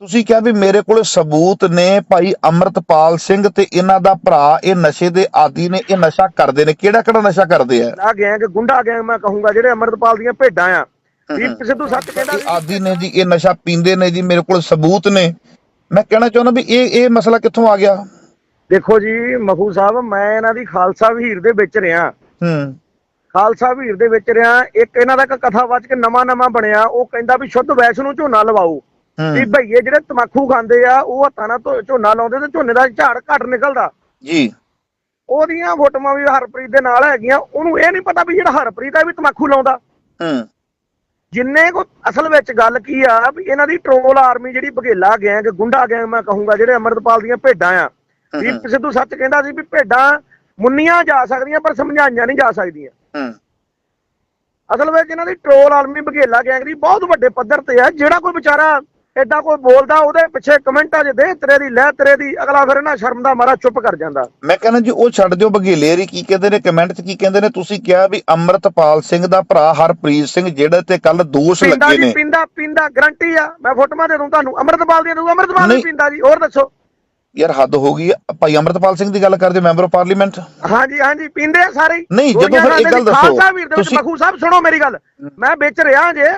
ਤੁਸੀਂ ਕਿਹਾ ਵੀ ਮੇਰੇ ਕੋਲ ਸਬੂਤ ਨੇ ਭਾਈ ਅਮਰਤਪਾਲ ਸਿੰਘ ਤੇ ਇਹਨਾਂ ਦਾ ਭਰਾ ਇਹ ਨਸ਼ੇ ਦੇ ਆਦੀ ਨੇ ਇਹ ਨਸ਼ਾ ਕਰਦੇ ਨੇ। ਕਿਹੜਾ ਕਿਹੜਾ ਨਸ਼ਾ ਕਰਦੇ ਆ? ਆ ਗੈਂਗ ਗੁੰਡਾ ਗੈਂਗ ਮੈਂ ਕਹੂੰਗਾ ਜਿਹੜੇ ਅਮਰਤਪਾਲ ਦੀਆਂ ਭੇਡਾਂ ਆ। ਦੀਪ ਸਿੱਧੂ ਸੱਚ ਕਹਿੰਦਾ ਆਦੀ ਨੇ ਜੀ ਇਹ ਨਸ਼ਾ ਪੀਂਦੇ ਨੇ ਜੀ ਮੇਰੇ ਕੋਲ ਸਬੂਤ ਨੇ। ਮੈਂ ਕਹਿਣਾ ਚਾਹੁੰਦਾ ਵੀ ਇਹ ਇਹ ਮਸਲਾ ਕਿੱਥੋਂ ਆ ਗਿਆ? ਦੇਖੋ ਜੀ ਮਖੂ ਸਾਹਿਬ ਮੈਂ ਇਹਨਾਂ ਦੀ ਖਾਲਸਾ ਵਹੀਰ ਦੇ ਵਿੱਚ ਰਿਹਾ। ਹੂੰ ਖਾਲਸਾ ਵੀਰ ਦੇ ਵਿੱਚ ਰਿਆ ਇੱਕ ਇਹਨਾਂ ਦਾ ਇੱਕ ਕਥਾਵਾਚਕ ਨਵਾਂ ਨਵਾਂ ਬਣਿਆ। ਉਹ ਕਹਿੰਦਾ ਵੀ ਸ਼ੁੱਧ ਵੈਸ਼ ਨੂੰ ਝੋਨਾ ਲਵਾਓ। ਵੀ ਭਈਏ ਜਿਹੜੇ ਤਮਾਕੂ ਖਾਂਦੇ ਆ ਉਹ ਹੱਥਾਂ ਨਾਲ ਝੋਨਾ ਲਾਉਂਦੇ ਤੇ ਝੋਨੇ ਦਾ ਝਾੜ ਘੱਟ ਨਿਕਲਦਾ। ਜੀ। ਉਹਦੀਆਂ ਫੋਟੋਆਂ ਵੀ ਹਰਪ੍ਰੀਤ ਦੇ ਨਾਲ ਹੈਗੀਆਂ। ਉਹਨੂੰ ਇਹ ਨਹੀਂ ਪਤਾ ਵੀ ਜਿਹੜਾ ਹਰਪ੍ਰੀਤ ਆ ਵੀ ਤਮਾਕੂ ਲਾਉਂਦਾ। ਹੂੰ। ਜਿੰਨੇ ਕੋ ਅਸਲ ਵਿੱਚ ਗੱਲ ਕੀ ਆ ਵੀ ਇਹਨਾਂ ਦੀ ਟ੍ਰੋਲ ਆਰਮੀ ਜਿਹੜੀ ਬਘੇਲਾ ਗੈਂਗ ਗੁੰਡਾ ਗੈਂਗ ਮੈਂ ਕਹੂੰਗਾ ਜਿਹੜੇ ਅਮਰਤਪਾਲ ਦੀਆਂ ਭੇਡਾਂ ਆ ਦੀਪ ਸਿੱਧੂ ਸੱਚ ਕਹਿੰਦਾ ਸੀ ਵੀ ਭੇਡਾਂ ਮੁੰਨੀਆਂ ਜਾ ਸਕਦੀਆਂ ਪਰ ਸਮਝਾਈਆਂ ਨਹੀਂ ਜਾ ਸਕਦੀਆਂ। ਹੂੰ। ਅਸਲ ਵਿੱਚ ਇਹਨਾਂ ਦੀ ਟ੍ਰੋਲ ਆਲਮੀ ਬਘੇਲਾ ਗੈਂਗ ਦੀ ਬਹੁਤ ਵੱਡੇ ਪੱਧਰ ਤੇ ਹੈ ਜਿਹੜਾ ਕੋਈ ਵਿਚਾਰਾ ਐਡਾ ਕੋਈ ਬੋਲਦਾ ਉਹਦੇ ਪਿੱਛੇ ਕਮੈਂਟਾਂ 'ਚ ਦੇ ਤੇਰੇ ਦੀ ਲੈ ਤੇਰੇ ਦੀ ਅਗਲਾ ਫਿਰ ਨਾ ਸ਼ਰਮ ਦਾ ਮਾਰਾ ਚੁੱਪ ਕਰ ਜਾਂਦਾ ਮੈਂ ਕਹਿੰਦਾ ਜੀ ਉਹ ਛੱਡ ਦਿਓ ਬਘੇਲੇਰੀ ਕੀ ਕਹਿੰਦੇ ਨੇ ਕਮੈਂਟ 'ਚ ਕੀ ਕਹਿੰਦੇ ਨੇ ਤੁਸੀਂ ਕਿਹਾ ਵੀ ਅਮਰਤਪਾਲ ਸਿੰਘ ਦਾ ਭਰਾ ਹਰਪ੍ਰੀਤ ਸਿੰਘ ਜਿਹੜੇ ਤੇ ਕੱਲ ਦੋਸ਼ ਪਿੰਦਾ ਲੱਗੇ ਜੀ ਨੇ ਪਿੰਦਾ ਪਿੰਦਾ ਗਰੰਟੀ ਆ ਮੈਂ ਫੋਟੋਆਂ ਦੇ ਦੂੰ ਤੁਹਾਨੂੰ ਅੰਮ੍ਰਿਤਪਾਲ ਦੀਆਂ ਦੂੰ ਅੰਮ੍ਰਿਤਪਾਲ ਨਹੀਂ। ਨਹੀਂ ਪਿੰਦਾ ਜੀ ਹੋਰ ਦੱਸੋ ਯਾਰ ਹੱਦ ਹੋ ਗਈ ਆ। ਭਾਈ ਅਮਰਤਪਾਲ ਸਿੰਘ ਦੀ ਗੱਲ ਕਰਦੇ ਮੈਂਬਰ ਆਫ ਪਾਰਲੀਮੈਂਟ ਹਾਂਜੀ ਹਾਂਜੀ ਪੀਂਦੇ ਆ ਸਾਰੇ ਹੀ। ਨਹੀਂ, ਜਦੋਂ ਗੋਲੀਆਂ ਫਿਰ ਇੱਕ ਗੱਲ। ਦੱਸੋ, ਖਾਲਸਾ ਵੀਰ ਦੇ ਵਿੱਚ ਤੁਸੀਂ- ਮਖੂ ਸਾਹਿਬ ਸੁਣੋ ਮੇਰੀ ਗੱਲ ਮੈਂ ਵਿੱਚ ਰਿਹਾ ਜੇ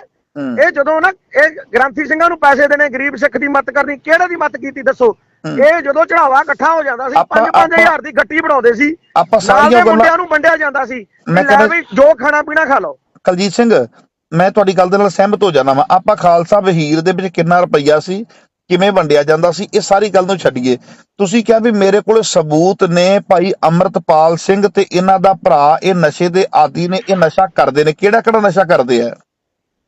ਇਹ ਜਦੋਂ ਨਾ ਇਹ ਗ੍ਰੰਥੀ ਸਿੰਘਾਂ ਨੂੰ ਪੈਸੇ ਦੇਣੇ ਗਰੀਬ ਸਿੱਖ ਦੀ ਮਦਦ ਕਰਨੀ ਕਿਹੜੇ ਦੀ ਮਦਦ ਕੀਤੀ ਦੱਸੋ? ਇਹ ਜਦੋਂ ਚੜਾਵਾ ਇਕੱਠਾ ਹੋ ਜਾਂਦਾ ਸੀ ਆਪਾਂ- 5-5000 ਦੀ ਗੱਟੀ ਬਣਾਉਂਦੇ ਸੀ। ਆਪਾਂ ਸਾਰੀਆਂ ਮੁੰਡਿਆਂ ਨੂੰ ਵੰਡਿਆ ਜਾਂਦਾ ਸੀ। ਲੈ ਵੀ ਜੋ ਖਾਣਾ ਪੀਣਾ ਖਾ ਲਓ। ਕਲਜੀਤ ਸਿੰਘ ਮੈਂ ਤੁਹਾਡੀ ਗੱਲ ਦੇ ਨਾਲ ਸਹਿਮਤ ਹੋ ਜਾਣਾ ਵਾ। ਆਪਾਂ ਖਾਲਸਾ ਵਹੀਰ ਦੇ ਵਿੱਚ ਕਿੰਨਾ ਰੁਪਈਆ ਸੀ ਕਿਵੇਂ ਵੰਡਿਆ ਜਾਂਦਾ ਸੀ ਇਹ ਸਾਰੀ ਗੱਲ ਨੂੰ ਛੱਡੀਏ। ਤੁਸੀਂ ਕਿਹਾ ਵੀ ਮੇਰੇ ਕੋਲ ਸਬੂਤ ਨੇ ਭਾਈ ਅਮਰਤਪਾਲ ਸਿੰਘ ਤੇ ਇਹਨਾਂ ਦਾ ਭਰਾ ਇਹ ਨਸ਼ੇ ਦੇ ਆਦੀ ਨੇ ਇਹ ਨਸ਼ਾ ਕਰਦੇ ਨੇ। ਕਿਹੜਾ ਕਿਹੜਾ ਨਸ਼ਾ ਕਰਦੇ ਆ?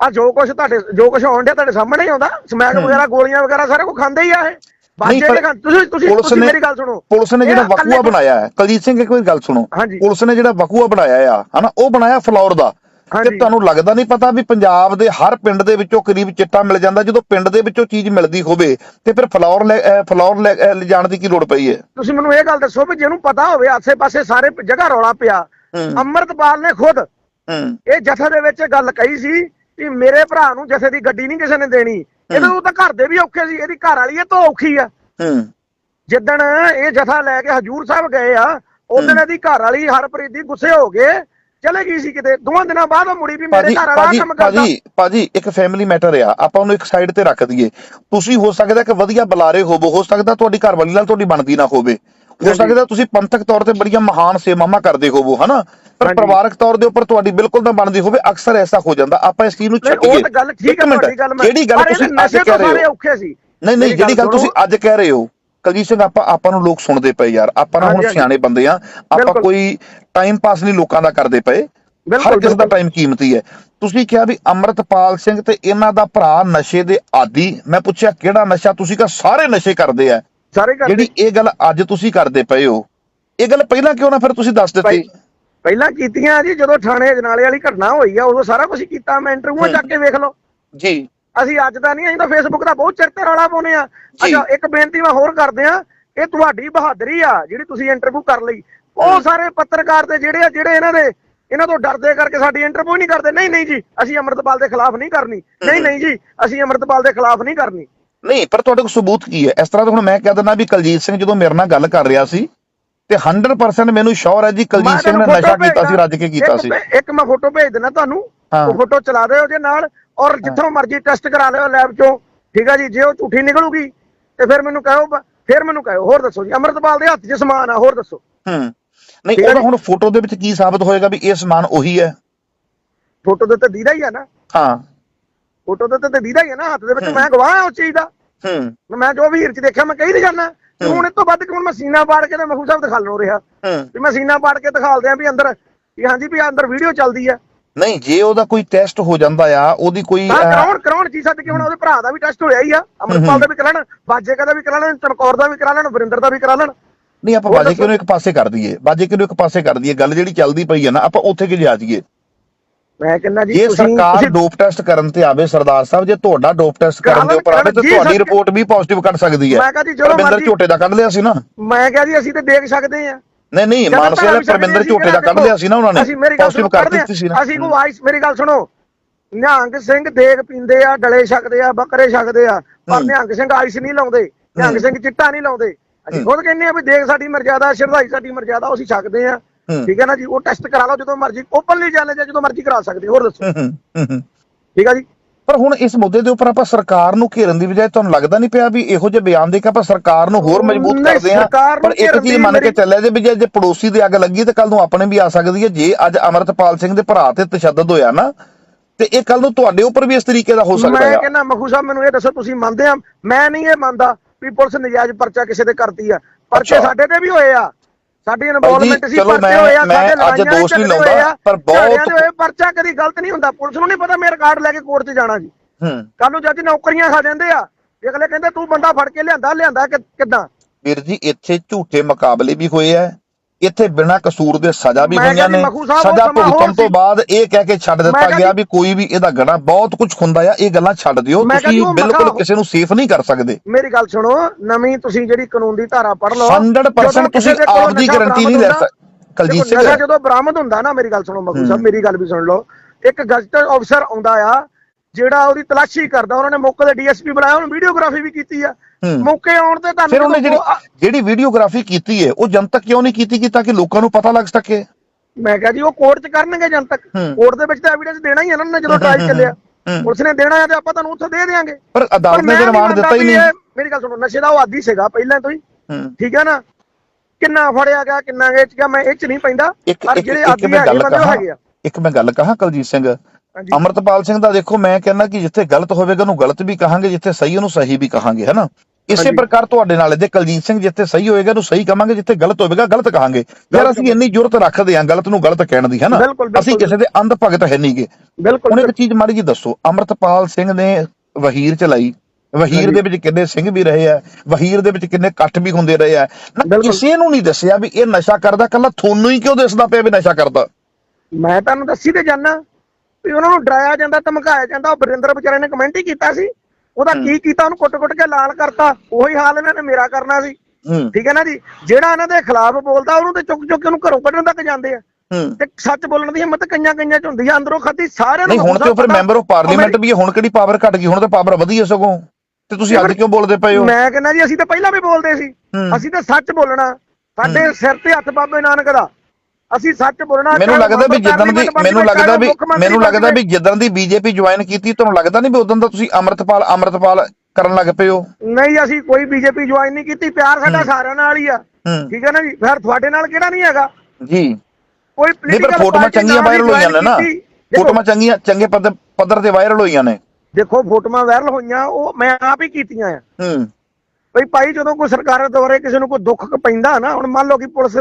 ਆ ਜੋ ਕੁਝ ਤੁਹਾਡੇ ਜੋ ਕੁਝ ਹੋਣ ਡਿਆ ਤੁਹਾਡੇ ਸਾਹਮਣੇ ਹੀ ਆਉਂਦਾ। ਸਮੈਕ। ਵਗੈਰਾ ਗੋਲੀਆਂ ਵਗੈਰਾ ਸਾਰੇ ਕੋ ਖਾਂਦੇ ਹੀ ਆ ਇਹ। ਬਾਜੇ ਦੇ ਤੁਸੀਂ ਤੁਸੀਂ ਪੁਲਿਸ ਤੁਸੀਂ ਨੇ- ਮੇਰੀ ਗੱਲ ਸੁਣੋ। ਪੁਲਿਸ ਨੇ ਜਿਹੜਾ ਵਕੂਆ ਬਣਾਇਆ ਹੈ ਕਲਜੀਤ ਸਿੰਘ ਇੱਕ ਵਾਰੀ ਗੱਲ ਸੁਣੋ। ਪੁਲਿਸ ਨੇ ਜਿਹੜਾ ਵਕੂਆ ਬਣਾਇਆ ਆ ਹਨਾ ਉਹ ਬਣਾਇਆ ਫਲੋਰ ਦਾ। ਤੇ। ਤੁਹਾਨੂੰ ਲੱਗਦਾ ਨਹੀਂ ਪਤਾ ਵੀ ਪੰਜਾਬ ਦੇ ਹਰ ਪਿੰਡ ਦੇ ਵਿੱਚੋਂ ਕਰੀਬ ਚਿੱਟਾ ਮਿਲ ਜਾਂਦਾ ਜਦੋਂ ਪਿੰਡ ਦੇ ਵਿੱਚੋਂ ਚੀਜ਼ ਮਿਲਦੀ ਹੋਵੇ ਤੇ ਫਿਰ ਫਲੋਰ ਫਲੋਰ ਲਿਜਾਣ ਦੀ ਕੀ ਲੋੜ ਪਈ ਹੈ? ਤੁਸੀਂ ਮੈਨੂੰ ਇਹ ਗੱਲ ਦੱਸੋ ਵੀ ਜਿਹਨੂੰ ਪਤਾ ਹੋਵੇ ਆਸੇ-ਪਾਸੇ ਸਾਰੇ ਜਗ੍ਹਾ ਰੌਲਾ ਪਿਆ। ਅੰਮ੍ਰਿਤਪਾਲ ਨੇ ਖੁਦ ਇਹ ਜਥੇ ਦੇ ਵਿੱਚ ਗੱਲ ਕਹੀ ਸੀ ਕਿ ਮੇਰੇ ਭਰਾ ਨੂੰ ਜਥੇ ਦੀ ਗੱਡੀ ਨਹੀਂ ਕਿਸੇ ਨੇ ਦੇਣੀ। ਇਹਦੇ ਉਹ ਤਾਂ ਘਰ ਦੇ ਵੀ ਔਖੇ ਸੀ ਇਹਦੀ ਘਰ ਵਾਲੀ ਇਹ ਤੋਂ ਔਖੀ ਆ। ਹੂੰ। ਜਿੱਦਣ ਇਹ ਜਥਾ ਲੈ ਕੇ ਹਜੂਰ ਸਾਹਿਬ ਗਏ ਆ ਉਦੋਂ ਇਹਦੀ ਘਰ ਵਾਲੀ ਹਰਪ੍ਰੀਤ ਦੀ ਗੁੱਸੇ ਹੋ ਗਏ ਚਲੇ ਗਈ ਸੀ ਕਿਤੇ। ਦੋਵਾਂ ਦਿਨਾਂ ਬਾਅਦ ਉਹ ਮੁੜੀ ਵੀ ਮੇਰੇ ਘਰ ਵਾਲਾ ਕੰਮ ਕਰਦਾ। ਭਾਜੀ ਭਾਜੀ ਇੱਕ ਫੈਮਿਲੀ ਮੈਟਰ ਆ। ਆਪਾਂ ਉਹਨੂੰ ਇੱਕ ਸਾਈਡ ਤੇ ਰੱਖ ਦਈਏ। ਤੁਸੀਂ ਹੋ ਸਕਦਾ ਕਿ ਵਧੀਆ ਬੁਲਾਰੇ ਹੋਵੋ। ਹੋ ਸਕਦਾ ਤੁਹਾਡੀ ਘਰ ਵਾਲੀ ਨਾਲ ਤੁਹਾਡੀ ਬਣਦੀ ਨਾ ਹੋਵੇ। ਹੋ। ਸਕਦਾ ਤੁਸੀਂ ਪੰਥਕ ਤੌਰ ਤੇ ਬੜੀਆਂ ਮਹਾਨ ਸੇਵਾਵਾਂ ਕਰਦੇ ਹੋਵੋ ਹਨਾ? ਪਰ। ਪਰਿਵਾਰਕ ਤੌਰ ਦੇ ਉੱਪਰ ਤੁਹਾਡੀ ਬਿਲਕੁਲ ਨਾ ਬਣਦੀ ਹੋਵੇ ਅਕਸਰ ਐਸਾ ਹੋ ਜਾਂਦਾ। ਆਪਾਂ ਇਸ ਚੀਜ਼ ਨੂੰ ਛੱਡੀਏ ਉਹ ਤਾਂ ਗੱਲ ਠੀਕ ਹੈ ਤੁਹਾਡੀ ਗੱਲ ਮੈਂ ਜਿਹੜੀ ਗੱਲ ਪਰ ਇਹਦੇ ਤੁਸੀਂ ਅੱਜ ਕਹਿ ਰਹੇ ਹੋ। ਔਖੇ ਸੀ। ਨਹੀਂ ਨਹੀਂ ਜਿਹੜੀ ਗੱਲ। ਤੁਸੀਂ ਅੱਜ ਕਹਿ ਰਹੇ ਹੋ ਕਲਜੀਤ ਸਿੰਘ ਆਪਾਂ ਆਪਾਂ ਨੂੰ ਲੋਕ ਸੁਣਦੇ ਪਏ ਯਾਰ। ਆਪਾਂ ਨਾ ਹੁਣ। ਸਿਆਣੇ ਬੰਦੇ ਆ। ਆਪਾਂ। ਕੋਈ ਟਾਈਮ ਪਾਸ ਨਹੀਂ ਲੋਕਾਂ ਦਾ ਕਰਦੇ ਪਏ। ਹਰ ਕਿਸੇ ਦਾ। ਟਾਈਮ ਕੀਮਤੀ ਹੈ। ਤੁਸੀਂ ਕਿਹਾ ਵੀ ਅਮਰਤਪਾਲ ਸਿੰਘ ਤੇ ਇਹਨਾਂ ਦਾ ਭਰਾ ਨਸ਼ੇ ਦੇ ਆਦੀ। ਮੈਂ ਪੁੱਛਿਆ ਕਿਹੜਾ ਨਸ਼ਾ? ਤੁਸੀਂ ਕਿਹਾ ਸਾਰੇ ਨਸ਼ੇ ਕਰਦੇ ਆ। ਜਿਹੜੀ ਇਹ ਗੱਲ ਅੱਜ ਤੁਸੀਂ ਕਰਦੇ ਪਏ ਹੋ ਇਹ ਗੱਲ ਪਹਿਲਾਂ ਕਿਉਂ ਨਾ ਫਿਰ ਤੁਸੀਂ ਦੱਸ ਦਿੱਤੀ? ਪਹਿਲਾਂ ਕੀਤੀਆਂ ਜੀ ਜਦੋਂ ਥਾਣੇ ਅਜਨਾਲੇ ਵਾਲੀ ਘਟਨਾ ਹੋਈ ਆ ਉਦੋਂ ਸਾਰਾ ਕੁਝ ਕੀਤਾ ਮੈਂ ਇੰਟਰਵਿਊਆਂ ਚੱਕ ਕੇ ਵੇਖ ਲਓ। ਜੀ। ਅਸੀਂ ਅੱਜ ਦਾ ਨਹੀਂ ਅਸੀਂ ਤਾਂ ਫੇਸਬੁੱਕ ਦਾ ਬਹੁਤ ਚਿਰ ਤੇ ਰੌਲਾ ਪਾਉਨੇ ਆ। ਅੱਛਾ ਇੱਕ ਬੇਨਤੀ ਮੈਂ ਹੋਰ ਕਰਦੇ ਆ ਇਹ ਤੁਹਾਡੀ ਬਹਾਦਰੀ ਆ ਜਿਹੜੀ ਤੁਸੀਂ ਇੰਟਰਵਿਊ ਕਰ ਲਈ। ਉਹ। ਸਾਰੇ ਪੱਤਰਕਾਰ ਤੇ ਜਿਹੜੇ ਆ ਜਿਹੜੇ ਇਹਨਾਂ ਦੇ ਇਹਨਾਂ ਤੋਂ ਡਰਦੇ ਕਰਕੇ ਸਾਡੀ ਇੰਟਰਵਿਊ ਨਹੀਂ ਕਰਦੇ। ਨਹੀਂ ਨਹੀਂ ਜੀ ਅਸੀਂ ਅਮਰਤਪਾਲ ਦੇ ਖਿਲਾਫ ਨਹੀਂ ਕਰਨੀ। ਨਹੀਂ ਨਹੀਂ ਜੀ ਅਸੀਂ ਅਮਰਤਪਾਲ ਦੇ ਖਿਲਾਫ ਨਹੀਂ ਕਰਨੀ। ਨਹੀਂ ਪਰ ਤੁਹਾਡੇ ਕੋਲ ਸਬੂਤ ਕੀ ਹੈ? ਇਸ ਤਰ੍ਹਾਂ ਤਾਂ ਹੁਣ ਮੈਂ ਕਹਿ ਦਿੰਦਾ ਵੀ ਕਲਜੀਤ ਸਿੰਘ ਜਦੋਂ ਮੇਰੇ ਨਾਲ ਗੱਲ ਕਰ ਰਿਹਾ ਸੀ ਤੇ 100% ਮੈਨੂੰ ਸ਼ੋਰ ਹੈ ਜੀ ਕਲਜੀਤ ਸਿੰਘ ਨੇ ਨਸ਼ਾ ਕੀਤਾ ਸੀ। ਰੱਜ ਕੇ ਕੀਤਾ ਸੀ। ਇੱਕ ਮੈਂ ਫੋਟੋ ਭੇਜ ਦਿੰਦਾ ਤੁਹਾਨੂੰ। ਉਹ ਫੋਟੋ ਚਲਾ ਦਿਓ ਉਹਦੇ ਨਾਲ ਔਰ ਜਿੱਥੋਂ ਮਰਜ਼ੀ ਟੈਸਟ ਕਰਾ ਲਿਓ ਲੈਬ ਚੋਂ। ਠੀਕ ਆ ਜੀ ਜੇ ਉਹ ਝੂਠੀ ਨਿਕਲੂਗੀ ਤੇ ਫਿਰ ਮੈਨੂੰ ਕਹੋ ਫਿਰ ਮੈਨੂੰ ਕਹੋ ਹੋਰ ਦੱਸੋ ਜੀ ਅਮਰਤਪਾਲ ਦੇ ਹੱਥ 'ਚ ਸਮਾਨ ਆ ਹੋਰ ਦੱਸੋ। ਹੂੰ। ਨਹੀਂ ਠੀਕ ਹੈ ਉਹਦਾ ਜੀ। ਹੁਣ ਫੋਟੋ ਦੇ ਵਿੱਚ ਕੀ ਸਾਬਤ ਹੋਏਗਾ ਵੀ ਇਹ ਸਮਾਨ ਉਹੀ ਹੈ? ਫੋਟੋ ਦੇ ਤੇ ਦੀਦਾ ਹੀ ਆ ਨਾ। ਹਾਂ। ਫੋਟੋ ਦੇ ਤੇ ਦੀਦਾ ਹੀ ਆ ਨਾ ਹੱਥ ਦੇ ਵਿੱਚ। ਮੈਂ ਗਵਾਹ ਆ ਉਸ ਚੀਜ਼ ਦਾ। ਹੂੰ। ਮੈਂ ਜੋ ਵੀਰ 'ਚ ਦੇਖਿਆ ਮੈਂ ਕਹੀ ਤੇ ਜਾਣਾ। ਹੁਣ ਇਸ ਤੋਂ ਵੱਧ ਕਿ ਹੁਣ ਮੈਂ ਸੀਨਾ ਪਾੜ ਕੇ ਤੇ ਮਖੂ ਸਾਹਿਬ ਦਿਖਾ ਲਣੋ ਰਿਹਾ। ਵੀ ਮੈਂ ਸੀਨਾ ਪਾੜ ਕੇ ਦਿਖਾਲਦੇ ਆ ਵੀ ਅੰਦਰ ਵੀ ਹਾਂਜੀ ਵੀ ਅੰਦਰ ਵੀਡੀਓ ਚੱਲਦੀ ਆ। ਨਹੀਂ ਜੇ ਉਹਦਾ ਕੋਈ ਟੈਸਟ ਹੋ ਜਾਂਦਾ ਆ ਉਹਦੀ ਕੋਈ ਕਰਾਉਣ ਕਰਾਉਣ ਜੀ ਸੱਦ ਕੇ ਹੁਣ ਉਹਦੇ ਭਰਾ ਦਾ ਵੀ ਟੈਸਟ ਹੋਇਆ ਹੀ ਆ। ਅਮਰਪਾਲ ਦਾ ਵੀ ਕਰਾ ਲੈਣ ਬਾਜੇ ਦਾ ਵੀ ਕਰਾ ਲੈਣ ਚਮਕੌਰ ਦਾ ਵੀ ਕਰਾ ਲੈਣ ਵਰਿੰਦਰ ਦਾ ਵੀ ਕਰਾ ਲੈਣ। ਨਹੀਂ ਆਪਾਂ ਬਾਜੇ। ਕਿਉਂ ਇੱਕ ਪਾਸੇ ਕਰ ਦਈਏ ਬਾਜੇ ਕਿਉਂ ਇੱਕ ਪਾਸੇ ਕਰ ਦਈਏ ਗੱਲ ਜਿਹੜੀ ਚੱਲਦੀ ਪਈ ਹੈ ਨਾ ਆਪਾਂ ਉੱਥੇ ਕਿ ਜਾ ਜਾਈਏ? ਮੈਂ ਕਹਿੰਦਾ ਜੀ ਜੇ ਤੁਸੀਂ ਸਰਕਾਰ ਡੋਪ ਟੈਸਟ ਕਰਨ ਤੇ ਆਵੇ ਸਰਦਾਰ ਸਾਹਿਬ ਜੇ ਤੁਹਾਡਾ ਡੋਪ ਟੈਸਟ ਕਰਨ ਦੇ ਉੱਪਰ ਆਵੇ ਤੇ ਤੁਹਾਡੀ। ਰਿਪੋਰਟ ਵੀ ਪੋਜ਼ਿਟਿਵ ਕੱਢ ਸਕਦੀ ਹੈ ਮੈਂ ਕਿਹਾ ਜੀ ਜਦੋਂ ਪਰਮਿੰਦਰ ਮਰਜ਼ੀ- ਝੋਟੇ ਦਾ ਕੱਢ ਲਿਆ ਸੀ ਨਾ ਮੈਂ ਕਿਹਾ ਜੀ ਅਸੀਂ ਤੇ ਦੇਖ ਸਕਦੇ ਆ ਨਹੀਂ ਨਹੀਂ ਮਾਨਸੇ ਵਾਲੇ ਪਰਮਿੰਦਰ ਝੋਟੇ ਦਾ ਕੱਢ ਲਿਆ ਸੀ ਨਾ ਉਹਨਾਂ ਨੇ ਅਸੀਂ ਮੇਰੀ ਗੱਲ ਪੋਜ਼ਿਟਿਵ ਸੁਣੋ ਕਰ ਦਿੱਤੀ ਸੀ ਨਾ ਅਸੀਂ ਕੋ ਵਾਇਸ ਮੇਰੀ ਗੱਲ ਸੁਣੋ ਨਿਹੰਗ ਸਿੰਘ ਦੇਗ ਪੀਂਦੇ ਆ ਡਲੇ ਛਕਦੇ ਆ ਬੱਕਰੇ ਛਕਦੇ ਆ ਪਰ। ਨਿਹੰਗ ਸਿੰਘ ਆਈਸ ਨਹੀਂ ਲਾਉਂਦੇ ਨਿਹੰਗ। ਸਿੰਘ ਚਿੱਟਾ ਨਹੀਂ ਲਾਉਂਦੇ ਅਸੀਂ। ਖੁਦ ਕਹਿੰਦੇ ਆ ਵੀ ਦੇਗ ਸਾਡੀ ਮਰਜ਼ਾਦਾ ਸ਼ਰਧਾਈ ਸਾਡੀ ਮਰਜ਼ਾਦਾ ਅਸੀਂ ਛਕਦੇ ਆ। ਠੀਕ ਹੈ ਨਾ ਜੀ? ਉਹ ਟੈਸਟ ਕਰਾ ਲਓ ਜਦੋਂ ਮਰਜ਼ੀ ਓਪਨਲੀ ਚੈਲੰਜ ਹੈ ਜਦੋਂ ਮਰਜ਼ੀ ਕਰਾ ਸਕਦੇ ਹੋ। ਹੋਰ ਦੱਸੋ। ਹੂੰ, ਹੂੰ, ਹੂੰ, ਹੂੰ। ਠੀਕ ਆ ਜੀ? ਪਰ ਹੁਣ ਇਸ ਮੁੱਦੇ ਦੇ ਉੱਪਰ ਆਪਾਂ ਸਰਕਾਰ ਨੂੰ ਘੇਰਨ ਦੀ ਬਜਾਏ ਤੁਹਾਨੂੰ ਲੱਗਦਾ ਨਹੀਂ ਪਿਆ ਵੀ ਇਹੋ ਜਿਹੇ ਬਿਆਨ ਦੇ ਕੇ ਆਪਾਂ ਸਰਕਾਰ ਨੂੰ ਹੋਰ ਮਜ਼ਬੂਤ ਕਰਦੇ ਹਾਂ? ਪਰ ਇੱਕ ਚੀਜ਼ ਦੀ ਮੰਨ ਕੇ ਚੱਲਿਆ ਜੇ ਵੀ ਜੇ ਪੜੋਸੀ ਦੇ ਅੱਗ ਲੱਗੀ ਤੇ ਕੱਲ ਨੂੰ ਆਪਣੇ ਵੀ ਆ ਸਕਦੀ ਹੈ। ਜੇ ਅੱਜ ਅਮਰਤਪਾਲ ਸਿੰਘ ਦੇ ਭਰਾ ਤੇ ਤਸ਼ੱਦਦ ਹੋਇਆ ਨਾ ਤੇ ਇਹ ਕੱਲ ਨੂੰ ਤੁਹਾਡੇ ਉੱਪਰ ਵੀ ਇਸ ਤਰੀਕੇ ਦਾ ਹੋ ਸਕਦਾ ਮੈਂ ਹੈ ਕਹਿੰਦਾ ਮਖੂ ਸਾਹਿਬ ਮੈਨੂੰ ਇਹ ਦੱਸੋ ਤੁਸੀਂ ਮੰਨਦੇ ਆ? ਮੈਂ ਨਹੀਂ ਇਹ ਮੰਨਦਾ ਵੀ ਪੁਲਿਸ ਨਜਾਇਜ਼ ਪਰਚਾ ਕਿਸੇ ਤੇ ਕਰਦੀ ਆ। ਪਰਚੇ। ਸਾਡੇ ਤੇ ਵੀ ਹੋਏ ਆ। ਸਾਡੀ ਇਨਵੋਲਵਮੈਂਟ ਸੀ ਪਰਚੇ ਹੋਏ ਆ ਸਾਡੇ ਅੱਜ ਦੋਸ਼ ਨਹੀਂ ਲਾਉਂਦਾ, ਪਰ ਬਹੁਤ- ਹੋਏ ਪਰਚਾ ਕਦੀ ਗਲਤ ਨਹੀਂ ਹੁੰਦਾ। ਪੁਲਿਸ ਨੂੰ ਨਹੀਂ ਪਤਾ ਮੈਂ ਰਿਕਾਰਡ ਲੈ ਕੇ ਕੋਰਟ 'ਚ ਜਾਣਾ ਜੀ। ਹੂੰ। ਕੱਲ ਨੂੰ ਜੱਜ ਨੌਕਰੀਆਂ ਖਾ ਜਾਂਦੇ ਆ। ਅਗਲੇ ਕਹਿੰਦੇ ਤੂੰ ਬੰਦਾ ਫੜ ਕੇ ਲਿਆਂਦਾ ਲਿਆਂਦਾ ਕਿੱਦਾਂ? ਵੀਰ ਜੀ ਇੱਥੇ ਝੂਠੇ ਮੁਕਾਬਲੇ ਵੀ ਹੋਏ ਆ। ਇੱਥੇ ਬਿਨਾਂ ਕਸੂਰ ਦੇ ਸਜ਼ਾ ਵੀ ਹੋਈਆਂ ਨੇ ਸਜ਼ਾ ਭੁਗਤਣ ਤੋਂ। ਬਾਅਦ ਇਹ ਕਹਿ ਕੇ ਛੱਡ ਦਿੱਤਾ ਗਿਆ ਵੀ ਕੋਈ ਵੀ ਇਹਦਾ ਗਣਾ ਬਹੁਤ ਕੁਝ ਹੁੰਦਾ ਆ ਇਹ ਗੱਲਾਂ ਛੱਡ ਦਿਓ ਤੁਸੀਂ ਬਿਲਕੁਲ ਕਿਸੇ ਨੂੰ ਸੇਫ ਨਹੀਂ ਕਰ ਸਕਦੇ ਮੇਰੀ ਗੱਲ ਸੁਣੋ ਨਵੀਂ ਤੁਸੀਂ ਜਿਹੜੀ ਕਾਨੂੰਨ ਦੀ ਧਾਰਾ ਪੜ੍ਹ ਲਓ 100% ਜਦੋਂ ਕਿਸੇ ਤੁਸੀਂ ਆਪ ਦੀ ਗਾਰੰਟੀ ਨਹੀਂ ਲੈ ਸਕਦੇ ਕਲਜੀਤ ਸਿੰਘ ਜਦੋਂ ਬਰਾਮਦ ਹੁੰਦਾ ਨਾ ਮੇਰੀ ਗੱਲ ਸੁਣੋ ਮਖੂ ਸਾਹਿਬ। ਮੇਰੀ ਗੱਲ ਵੀ ਸੁਣ ਲਓ ਇੱਕ ਗਜ਼ਟਰ ਅਫਸਰ ਆਉਂਦਾ ਆ ਜਿਹੜਾ ਉਹਦੀ ਤਲਾਸ਼ੀ ਕਰਦਾ ਉਹਨਾਂ ਨੇ ਮੌਕੇ ਤੇ ਡੀਐਸਪੀ ਬੁਲਾਇਆ ਉਹਨੂੰ ਵੀਡੀਓਗ੍ਰਾਫੀ ਵੀ ਕੀਤੀ ਆ। ਮੌਕੇ ਆਉਣ ਤੇ ਤੁਹਾਨੂੰ ਫਿਰ ਉਹਨੇ ਜਿਹੜੀ ਜਿਹੜੀ ਵੀਡੀਓਗ੍ਰਾਫੀ ਕੀਤੀ ਹੈ ਉਹ ਜਨਤਕ ਕਿਉਂ ਨਹੀਂ ਕੀਤੀ ਕਿ ਤਾਂ ਕਿ ਲੋਕਾਂ ਨੂੰ ਪਤਾ ਲੱਗ ਸਕੇ? ਮੈਂ ਕਿਹਾ ਜੀ ਉਹ ਕੋਰਟ 'ਚ ਕਰਨਗੇ ਜਨਤਕ। ਕੋਰਟ ਦੇ ਵਿੱਚ ਤਾਂ ਐਵੀਡੈਂਸ ਦੇਣਾ ਹੀ ਹੈ ਨਾ ਜਦੋਂ ਟ੍ਰਾਇਲ ਚੱਲਿਆ। ਪੁਲਿਸ ਨੇ ਦੇਣਾ ਹੈ ਤੇ ਆਪਾਂ ਤੁਹਾਨੂੰ ਉੱਥੇ ਦੇ ਦੇਵਾਂਗੇ ਪਰ ਅਦਾਲਤ ਨੇ ਰਿਮਾਂਡ ਦਿੱਤਾ ਹੀ ਨਹੀਂ। ਮੇਰੀ ਗੱਲ ਸੁਣੋ ਨਸ਼ੇ ਦਾ ਉਹ ਆਦੀ ਸੀਗਾ ਪਹਿਲਾਂ ਤੋਂ ਹੀ। ਠੀਕ ਹੈ ਨਾ? ਕਿੰਨਾ ਫੜਿਆ ਗਿਆ ਕਿੰਨਾ ਇਹ ਚ ਗਿਆ ਮੈਂ ਇਹ ਚ ਨਹੀਂ ਪੈਂਦਾ। ਪਰ ਜਿਹੜੇ ਆਦੀ ਹੈਗੇ ਆ। ਇੱਕ ਮੈਂ ਗੱਲ ਕਹਾਂ ਕਲਜੀਤ ਸਿੰਘ? ਅਮਰਤਪਾਲ ਸਿੰਘ ਦਾ ਦੇਖੋ ਮੈਂ ਕਹਿੰਦਾ ਕਿ ਜਿੱਥੇ ਗਲਤ ਹੋਵੇਗਾ ਉਹਨੂੰ ਗਲਤ ਵੀ ਕਹਾਂਗੇ ਜਿੱਥੇ ਸਹੀ ਉਹਨੂੰ ਸਹੀ ਵੀ ਕਹਾਂਗੇ ਹੈਨਾ ਇਸੇ। ਪ੍ਰਕਾਰ ਤੁਹਾਡੇ ਨਾਲ ਇਹਦੇ ਕਲਜੀਤ ਸਿੰਘ ਜਿੱਥੇ ਸਹੀ ਹੋਏਗਾ ਉਹਨੂੰ ਸਹੀ ਕਹਾਂਗੇ ਜਿੱਥੇ ਗਲਤ ਹੋਵੇਗਾ ਗਲਤ ਕਹਾਂਗੇ ਯਾਰ ਅਸੀਂ ਇੰਨੀ ਜ਼ਰੂਰਤ ਰੱਖਦੇ ਹਾਂ ਗਲਤ ਨੂੰ ਗਲਤ ਕਹਿਣ ਦੀ ਹੈਨਾ। ਅਸੀਂ ਕਿਸੇ ਦੇ ਅੰਧ ਭਗਤ ਹੈ ਨਹੀਂਗੇ ਹੁਣ ਇੱਕ ਚੀਜ਼ ਮਾੜੀ ਜੀ ਦੱਸੋ ਅਮਰਤਪਾਲ ਸਿੰਘ ਨੇ ਵਹੀਰ ਚਲਾਈ ਵਹੀਰ। ਦੇ ਵਿੱਚ ਕਿੰਨੇ ਸਿੰਘ ਵੀ ਰਹੇ ਆ ਵਹੀਰ ਦੇ ਵਿੱਚ ਕਿੰਨੇ ਇਕੱਠ ਵੀ ਹੁੰਦੇ ਰਹੇ ਆ ਨਾ। ਕਿਸੇ ਨੂੰ ਨਹੀਂ ਦੱਸਿਆ ਵੀ ਇਹ ਨਸ਼ਾ ਕਰਦਾ ਕੱਲਾ ਤੁਹਾਨੂੰ ਹੀ ਕਿਉਂ ਦਿਸਦਾ ਪਿਆ ਵੀ ਨਸ਼ਾ ਕਰਦਾ ਮੈਂ ਤੁਹਾਨੂੰ ਦੱਸੀ ਤੇ ਜਾਨਾ ਵੀ ਉਹਨਾਂ ਨੂੰ ਡਰਾਇਆ ਜਾਂਦਾ ਧਮਕਾਇਆ ਜਾਂਦਾ ਉਹ ਬਰਿੰਦਰ ਵਿਚਾਰੇ ਨੇ ਕਮੈਂਟ ਹੀ ਕੀਤਾ ਸੀ ਉਹਦਾ। ਕੀ ਕੀਤਾ? ਉਹਨੂੰ ਕੁੱਟ-ਕੁੱਟ ਕੇ ਲਾਲ ਕਰਤਾ। ਉਹੀ ਹਾਲ ਇਹਨਾਂ ਨੇ ਮੇਰਾ ਕਰਨਾ ਸੀ। ਠੀਕ ਹੈ ਨਾ ਜੀ? ਜਿਹੜਾ ਇਹਨਾਂ ਦੇ ਖਿਲਾਫ ਬੋਲਦਾ ਉਹਨੂੰ ਤੇ ਚੁੱਕ-ਚੁੱਕ ਕੇ ਉਹਨੂੰ ਘਰੋਂ ਕੱਢਣ ਤੱਕ ਜਾਂਦੇ ਆ। ਤੇ ਸੱਚ ਬੋਲਣ ਦੀ ਹਿੰਮਤ ਕਈਆਂ ਕਈਆਂ ਚ ਹੁੰਦੀ ਆ। ਅੰਦਰੋਂ ਖਾਦੀ ਸਾਰਿਆਂ ਨੂੰ ਨਹੀਂ ਹੁਣ ਤੇ ਫਿਰ ਮੈਂਬਰ ਆਫ ਪਾਰਲੀਮੈਂਟ ਵੀ ਹੁਣ ਕਿਹੜੀ ਪਾਵਰ ਘਟ ਗਈ? ਹੁਣ ਤਾਂ ਪਾਵਰ ਵਧੀ ਹੈ ਸਗੋਂ। ਤੇ ਤੁਸੀਂ ਅੱਜ ਕਿਉਂ ਬੋਲਦੇ ਪਏ ਹੋ? ਮੈਂ ਕਹਿੰਦਾ ਜੀ ਅਸੀਂ ਤਾਂ ਪਹਿਲਾਂ ਵੀ ਬੋਲਦੇ ਸੀ। ਅਸੀਂ ਤਾਂ ਸੱਚ ਬੋਲਣਾ। ਸਾਡੇ ਸਿਰ ਤੇ ਹੱਥ ਬਾਬੇ ਨਾਨਕ ਦਾ। ਅਸੀਂ ਸੱਚ ਬੋਲਣਾ ਮੈਨੂੰ ਲੱਗਦਾ ਵੀ ਜਿੱਦਣ ਦੀ ਮੈਨੂੰ ਲੱਗਦਾ ਵੀ ਮੈਨੂੰ ਲੱਗਦਾ ਵੀ। ਜਿੱਦਣ ਦੀ ਬੀਜੇਪੀ ਜੁਆਇਨ ਕੀਤੀ ਤੁਹਾਨੂੰ ਲੱਗਦਾ ਨਹੀਂ ਵੀ ਉਦੋਂ ਦਾ ਤੁਸੀਂ ਅਮਰਤਪਾਲ ਅਮਰਤਪਾਲ ਕਰਨ ਲੱਗ ਪਏ ਹੋ? ਨਹੀਂ ਅਸੀਂ ਕੋਈ ਬੀਜੇਪੀ ਜੁਆਇਨ ਨਹੀਂ ਕੀਤੀ ਪਿਆਰ ਸਾਡਾ ਸਾਰਿਆਂ ਨਾਲ ਹੀ ਆ। ਠੀਕ ਹੈ ਨਾ ਜੀ? ਫਿਰ ਤੁਹਾਡੇ ਨਾਲ ਕਿਹੜਾ ਨਹੀਂ ਹੈਗਾ? ਜੀ। ਕੋਈ ਨਹੀਂ ਪਰ ਫੋਟੋਆਂ ਚੰਗੀਆਂ ਵਾਇਰਲ ਹੋਈਆਂ ਨੇ ਨਾ। ਫੋਟੋਆਂ ਚੰਗੀਆਂ ਚੰਗੇ ਪੱਧਰ ਪੱਧਰ ਤੇ ਵਾਇਰਲ ਹੋਈਆਂ ਨੇ। ਦੇਖੋ ਫੋਟੋਆਂ ਵਾਇਰਲ ਹੋਈਆਂ ਉਹ ਮੈਂ ਆਪ ਹੀ ਕੀਤੀਆਂ ਆ। ਹੂੰ। ਬਈ ਭਾਈ ਜਦੋਂ ਕੋਈ ਸਰਕਾਰ ਦੁਆਰੇ ਕਿਸੇ ਨੂੰ ਕੋਈ ਦੁੱਖ ਪੈਂਦਾ ਨਾ ਹੁਣ ਮੰਨ ਲਓ ਕਿ ਪੁਲਿਸ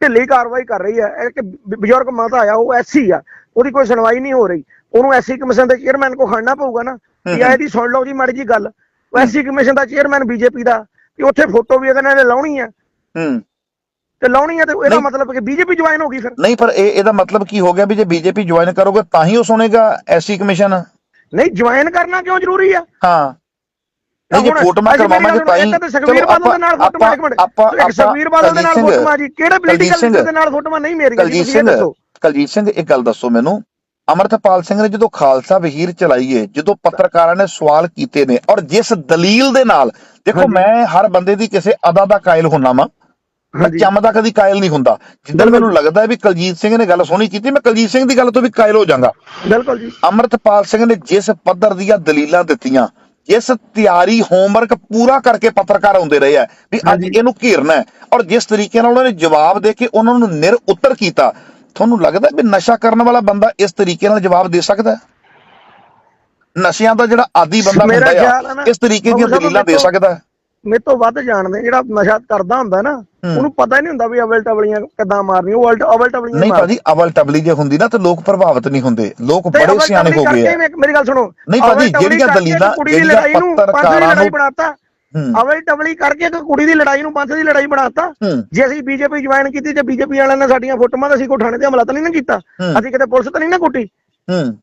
ਢਿੱਲੀ ਕਾਰਵਾਈ ਕਰ ਰਹੀ ਹੈ ਇੱਕ ਬਜ਼ੁਰਗ ਮਾਤਾ ਆ ਉਹ ਐਸੀ ਆ ਉਹਦੀ ਕੋਈ ਸੁਣਵਾਈ ਨਹੀਂ ਹੋ ਰਹੀ ਉਹਨੂੰ ਐਸੀ ਕਮਿਸ਼ਨ ਦੇ ਚੇਅਰਮੈਨ ਕੋ ਖੜਨਾ ਪਊਗਾ ਨਾ ਕਿ ਆ ਇਹਦੀ ਸੁਣ ਲਓ ਜੀ ਮਾੜੀ ਜੀ ਗੱਲ ਉਹ ਐਸੀ ਕਮਿਸ਼ਨ ਦਾ ਚੇਅਰਮੈਨ ਬੀਜੇਪੀ ਦਾ ਕਿ ਉੱਥੇ ਫੋਟੋ ਵੀ ਇਹਨਾਂ ਨੇ ਲਾਉਣੀ ਆ। ਹੂੰ। ਤੇ ਲਾਉਣੀ ਆ ਤੇ ਇਹਦਾ। ਮਤਲਬ ਕਿ ਬੀਜੇਪੀ ਜੁਆਇਨ ਹੋ ਗਈ ਫਿਰ। ਨਹੀਂ ਪਰ ਇਹ ਇਹਦਾ ਮਤਲਬ ਕੀ ਹੋ ਗਿਆ ਵੀ ਜੇ ਬੀਜੇਪੀ ਜੁਆਇਨ ਕਰੋਗੇ ਤਾਂ ਹੀ ਉਹ ਸੁਣੇਗਾ ਐਸੀ ਕਮਿਸ਼ਨ? ਨਹੀਂ ਜੁਆਇਨ ਕਰਨਾ ਕਿਉਂ ਜ਼ਰੂਰੀ ਆ? ਹਾਂ। ਨਹੀਂ ਜੇ ਅਸੀਂ ਮੇਰੀ ਕਰਵਾਵਾਂਗੇ ਤਾਂ ਹੀ ਚਲੋ ਬਾਦਲ ਦੇ ਨਾਲ ਫੋਟੋਆਂ ਇੱਕ ਮਿੰਟ ਆਪਾਂ ਇੱਕ ਸੁਖਬੀਰ ਬਾਦਲ ਦੇ ਨਾਲ ਸਿੰਘ, ਫੋਟੋਆਂ ਜੀ। ਕਿਹੜੇ ਪੋਲੀਟੀਕਲ ਦੇ ਨਾਲ ਫੋਟੋਆਂ ਨਹੀਂ ਮੇਰੀਆਂ ਜੀ ਕਲਜੀਤ ਸਿੰਘ ਕਲਜੀਤ ਸਿੰਘ ਇੱਕ ਗੱਲ ਦੱਸੋ ਮੈਨੂੰ। ਅਮਰਤਪਾਲ ਸਿੰਘ ਨੇ ਜਦੋਂ ਖਾਲਸਾ ਵਹੀਰ ਚਲਾਈਏ ਜਦੋਂ ਪੱਤਰਕਾਰਾਂ ਨੇ ਸਵਾਲ ਕੀਤੇ ਨੇ ਔਰ ਜਿਸ ਦਲੀਲ ਦੇ ਨਾਲ ਦੇਖੋ। ਮੈਂ ਹਰ ਬੰਦੇ ਦੀ ਕਿਸੇ ਅਦਾ ਦਾ ਕਾਇਲ ਹੁੰਨਾ ਵਾਂ। ਮੈਂ। ਚੰਮ ਦਾ ਕਦੀ ਕਾਇਲ ਨਹੀਂ ਹੁੰਦਾ। ਜਿੱਦਣ ਮੈਨੂੰ ਲੱਗਦਾ ਹੈ ਵੀ ਕਲਜੀਤ ਸਿੰਘ ਨੇ ਗੱਲ ਸੋਹਣੀ ਕੀਤੀ ਮੈਂ ਕਲਜੀਤ ਸਿੰਘ ਦੀ ਗੱਲ ਤੋਂ ਵੀ ਕਾਇਲ ਹੋ ਜਾਵਾਂਗਾ। ਬਿਲਕੁਲ ਜੀ। ਅਮਰਤਪਾਲ ਸਿੰਘ ਨੇ ਜਿਸ ਪੱਧਰ ਦੀਆਂ ਦਲੀਲਾਂ ਦਿੱਤੀਆਂ ਜਿਸ ਤਿਆਰੀ ਹੋਮਵਰਕ ਪੂਰਾ ਕਰਕੇ ਪੱਤਰਕਾਰ ਆਉਂਦੇ ਰਹੇ ਆ ਵੀ ਅੱਜ। ਇਹਨੂੰ ਘੇਰਨਾ ਔਰ ਜਿਸ ਤਰੀਕੇ ਨਾਲ ਉਹਨਾਂ ਨੇ ਜਵਾਬ ਦੇ ਕੇ ਉਹਨਾਂ ਨੂੰ ਨਿਰ ਉੱਤਰ ਕੀਤਾ ਤੁਹਾਨੂੰ ਲੱਗਦਾ ਵੀ ਨਸ਼ਾ ਕਰਨ ਵਾਲਾ ਬੰਦਾ ਇਸ ਤਰੀਕੇ ਨਾਲ ਜਵਾਬ ਦੇ ਸਕਦਾ ਹੈ? ਨਸ਼ਿਆਂ ਦਾ ਜਿਹੜਾ ਆਦੀ ਬੰਦਾ ਹੁੰਦਾ ਆ ਇਸ ਤਰੀਕੇ ਦੀਆਂ ਦਲੀਲਾਂ ਦੇ ਸਕਦਾ ਹੈ? ਮੇਰੇ ਤੋਂ ਵੱਧ ਜਾਣਦੇ ਜਿਹੜਾ ਨਸ਼ਾ ਕਰਦਾ ਹੁੰਦਾ ਨਾ ਉਹਨੂੰ ਪਤਾ ਹੀ ਨਹੀਂ ਹੁੰਦਾ ਵੀ ਅਵਲ ਟਵਲੀਆਂ ਕਿੱਦਾਂ ਮਾਰਨੀ ਉਹ ਅਵਲ ਟਵਲੀਆਂ ਨਹੀਂ ਭਾਜੀ ਅਵਲ ਟਬਲੀ ਜੇ ਹੁੰਦੀ ਨਾ ਤੇ ਲੋਕ ਪ੍ਰਭਾਵਿਤ ਨਹੀਂ ਹੁੰਦੇ। ਲੋਕ ਬੜੇ ਸਿਆਣੇ ਹੋ ਗਏ ਆ। ਮੇਰੀ ਗੱਲ ਸੁਣੋ। ਨਹੀਂ ਭਾਜੀ, ਜਿਹੜੀਆਂ ਦਲੀਲਾਂ- ਦੀ ਜਿਹੜੀਆਂ ਦੀ ਪੱਤਰਕਾਰਾਂ ਨੂੰ- ਬਣਾਤਾ। ਅਵਲ ਟਵਲੀ ਕਰਕੇ ਇੱਕ ਕੁੜੀ ਦੀ ਲੜਾਈ ਨੂੰ ਪੰਥ ਦੀ ਲੜਾਈ ਬਣਾਤਾ। ਜੇ ਅਸੀਂ ਬੀਜੇਪੀ ਜੁਆਇਨ ਕੀਤੀ ਤੇ ਬੀਜੇਪੀ ਵਾਲਿਆਂ ਨੇ ਸਾਡੀਆਂ ਫੋਟੋਆਂ ਤਾਂ ਅਸੀਂ ਕੋ ਥਾਣੇ ਤੇ ਹਮਲਾ ਤਾਂ ਨਹੀਂ ਨਾ ਕੀਤਾ। ਅਸੀਂ ਕਿਤੇ ਪੁਲਿਸ ਤਾਂ ਨਹੀਂ ਨਾ ਕੁੱਟੀ? ਹੂੰ।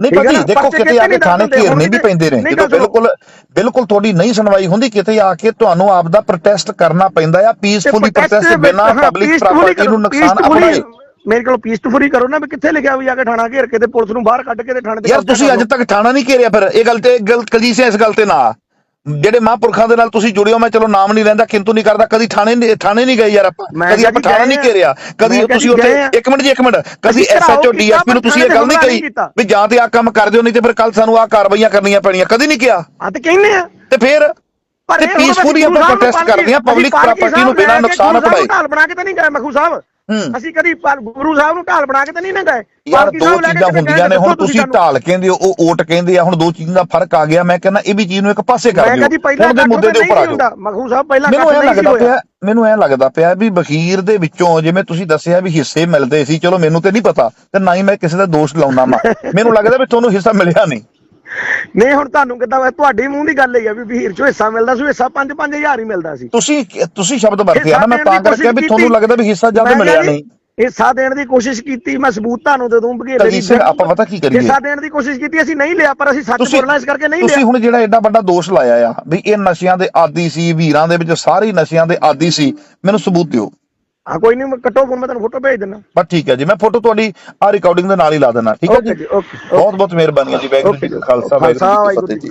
ਨਹੀਂ ਭਾਜੀ? ਦੇਖੋ ਕਿਤੇ ਆ ਕੇ ਥਾਣੇ ਘੇਰਨੇ ਵੀ ਪੈਂਦੇ ਨੇ ਜਦੋਂ। ਬਿਲਕੁਲ ਬਿਲਕੁਲ ਤੁਹਾਡੀ ਨਹੀਂ ਸੁਣਵਾਈ ਹੁੰਦੀ ਕਿਤੇ ਆ ਕੇ ਤੁਹਾਨੂੰ ਆਪ ਦਾ ਪ੍ਰੋਟੈਸਟ ਕਰਨਾ ਪੈਂਦਾ ਆ ਪੀਸਫੁਲੀ ਪ੍ਰੋਟੈਸਟ ਬਿਨਾਂ ਪਬਲਿਕ ਪ੍ਰਾਪਰਟੀ ਨੂੰ ਨੁਕਸਾਨ ਆਪਣੇ ਮੇਰੇ ਕੋਲ ਪੀਸਫੁਲੀ ਕਰੋ ਨਾ ਵੀ ਕਿੱਥੇ ਲਿਖਿਆ ਵੀ ਜਾ ਕੇ ਥਾਣਾ ਘੇਰ ਕੇ ਤੇ ਪੁਲਿਸ ਨੂੰ ਬਾਹਰ ਕੱਢ ਕੇ ਤੇ ਥਾਣੇ ਤੇ ਯਾਰ ਤੁਸੀਂ ਅੱਜ। ਤੱਕ ਥਾਣਾ ਨਹੀਂ ਘੇਰਿਆ ਫਿਰ ਇਹ ਗੱਲ ਤੇ ਇਹ ਗੱਲ ਕਲੀਸਿਆ ਇਸ ਗੱਲ ਤੇ ਨਾ ਜਿਹੜੇ ਮਹਾਂਪੁਰਖਾਂ ਦੇ ਨਾਲ ਤੁਸੀਂ ਜੁੜੇ ਹੋ ਮੈਂ ਚਲੋ ਨਾਮ ਨਹੀਂ ਲੈਂਦਾ ਕਿੰਤੂ ਨਹੀਂ ਕਰਦਾ ਕਦੀ ਥਾਣੇ ਥਾਣੇ ਨਹੀਂ ਗਏ ਯਾਰ ਆਪਾਂ ਕਦੀ ਆਪਾਂ ਥਾਣਾ ਨਹੀਂ। ਘੇਰਿਆ ਕਦੀ ਤੁਸੀਂ ਉੱਥੇ। ਇੱਕ ਮਿੰਟ ਜੀ ਇੱਕ ਮਿੰਟ ਕਦੀ ਐਸਐਚਓ ਡੀਐਸਪੀ ਨੂੰ ਤੁਸੀਂ ਇਹ ਗੱਲ ਨਹੀਂ ਕਹੀ। ਵੀ ਜਾਂ ਤੇ ਆ ਕੰਮ ਕਰ ਦਿਓ ਨਹੀਂ ਤੇ ਫਿਰ ਕੱਲ ਸਾਨੂੰ ਆ ਕਾਰਵਾਈਆਂ ਕਰਨੀਆਂ ਪੈਣੀਆਂ ਕਦੀ ਨਹੀਂ ਕਿਹਾ ਹਾਂ ਤੇ ਕਹਿੰਦੇ ਆ ਤੇ ਫਿਰ ਪਰ ਤੇ ਪੀਸਫੁਲੀ ਆਪਾਂ ਪ੍ਰੋਟੈਸਟ ਕਰਦੇ ਆ ਪਬਲਿਕ ਪ੍ਰਾਪਰਟੀ ਨੂੰ ਬਿਨਾਂ ਨੁਕਸਾਨ ਪੜਾਏ ਬਣਾ ਕੇ ਤਾਂ ਨਹੀਂ ਗਏ ਮਖੂ ਸਾਹਿਬ। ਅਸੀਂ ਕਦੀ ਗੁਰੂ ਸਾਹਿਬ ਨੂੰ ਢਾਲ ਬਣਾ ਕੇ ਤਾਂ ਨਹੀਂ ਨਾ ਗਏ। ਯਾਰ ਦੋ ਚੀਜ਼ਾਂ ਹੁੰਦੀਆਂ ਨੇ ਹੁਣ ਤੁਸੀਂ। ਢਾਲ ਕਹਿੰਦੇ ਹੋ ਉਹ ਓਟ ਕਹਿੰਦੇ ਆ ਹੁਣ ਦੋ ਚੀਜ਼ਾਂ ਦਾ ਫ਼ਰਕ ਆ ਗਿਆ ਮੈਂ ਕਹਿੰਦਾ ਇਹ ਵੀ ਚੀਜ਼ ਨੂੰ ਇੱਕ ਪਾਸੇ ਕਰ ਮੈਂ ਦਿਓ। ਹੁਣ ਦੇ ਮੁੱਦੇ ਦੇ ਉੱਪਰ ਆ ਜਾਓ। ਮਖੂ ਸਾਹਿਬ ਪਹਿਲਾਂ ਮੈਨੂੰ ਇਹ ਲੱਗਦਾ ਪਿਆ ਮੈਨੂੰ ਇਹ ਲੱਗਦਾ ਪਿਆ ਵੀ ਬਖੀਰ ਦੇ ਵਿੱਚੋਂ ਜਿਵੇਂ ਤੁਸੀਂ ਦੱਸਿਆ ਵੀ ਹਿੱਸੇ ਮਿਲਦੇ ਸੀ ਚਲੋ ਮੈਨੂੰ ਤੇ ਨਹੀਂ ਪਤਾ ਤੇ ਨਾ ਹੀ ਮੈਂ ਕਿਸੇ ਦਾ ਦੋਸ਼ ਲਾਉਣਾ ਮਾ ਮੈਨੂੰ ਲੱਗਦਾ ਵੀ ਤੁਹਾਨੂੰ ਹਿੱਸਾ ਮਿਲਿਆ ਨਹੀਂ। ਨਹੀਂ ਹੁਣ ਤੁਹਾਨੂੰ ਕਿੱਦਾਂ ਵਾ ਤੁਹਾਡੇ ਮੂੰਹ ਦੀ ਗੱਲ ਹੀ ਆ ਵੀ ਵੀਰ ਚੋਂ ਹਿੱਸਾ ਮਿਲਦਾ ਸੀ ਹਿੱਸਾ 5-5000 ਹੀ ਮਿਲਦਾ ਸੀ। ਤੁਸੀਂ ਤੁਸੀਂ ਸ਼ਬਦ ਵਰਤਿਆ ਨਾ ਮੈਂ ਤਾਂ ਦੀ ਕਰਕੇ ਵੀ ਤੁਹਾਨੂੰ ਲੱਗਦਾ ਵੀ ਹਿੱਸਾ ਜਦ ਮੈਂ ਮਿਲਿਆ ਨਹੀਂ। ਹਿੱਸਾ ਦੇਣ ਦੀ ਕੋਸ਼ਿਸ਼ ਕੀਤੀ ਮੈਂ ਸਬੂਤ ਤੁਹਾਨੂੰ ਦੇ ਦੂੰ ਬਘੇਲੇ ਸਿਰ ਆਪਾਂ ਪਤਾ ਕੀ ਕਰੀਏ? ਹਿੱਸਾ ਦੇਣ ਦੀ ਕੋਸ਼ਿਸ਼ ਕੀਤੀ ਅਸੀਂ ਨਹੀਂ ਲਿਆ ਪਰ ਅਸੀਂ ਸੱਚ ਤੁਸੀਂ ਬੋਲਣਾ ਇਸ ਕਰਕੇ ਨਹੀਂ ਤੁਸੀਂ ਲਿਆ। ਹੁਣ ਜਿਹੜਾ ਐਡਾ ਵੱਡਾ ਦੋਸ਼ ਲਾਇਆ ਆ ਵੀ ਇਹ ਨਸ਼ਿਆਂ ਦੇ ਆਦੀ ਸੀ ਵੀਰਾਂ ਦੇ ਵਿੱਚ ਸਾਰੇ ਨਸ਼ਿਆਂ ਦੇ ਆਦੀ ਸੀ ਮੈਨੂੰ ਸਬੂਤ ਦਿਓ। ਹਾਂ ਕੋਈ ਨਹੀਂ ਕੱਟੋ ਫੋਨ ਮੈਂ ਤੁਹਾਨੂੰ ਫੋਟੋ ਭੇਜ ਦਿੰਦਾ ਬਸ ਠੀਕ ਹੈ ਜੀ ਮੈਂ ਫੋਟੋ ਤੁਹਾਡੀ ਆ ਰਿਕਾਰਡਿੰਗ ਦੇ ਨਾਲ ਹੀ ਲਾ ਦੇਣਾ ਠੀਕ ਹੈ ਓਕੇ ਜੀ ਜੀ ਓਕੇ ਬਹੁਤ ਬਹੁਤ ਮਿਹਰਬਾਨੀ ਹੈ ਜੀ ਕਾ ਜੀ। ਖਾਲਸਾ ਵਾਹਿਗੁਰੂ ਜੀ ਕੀ ਵਾਹਿਗੁਰੂ ਫਤਿਹ ਜੀ।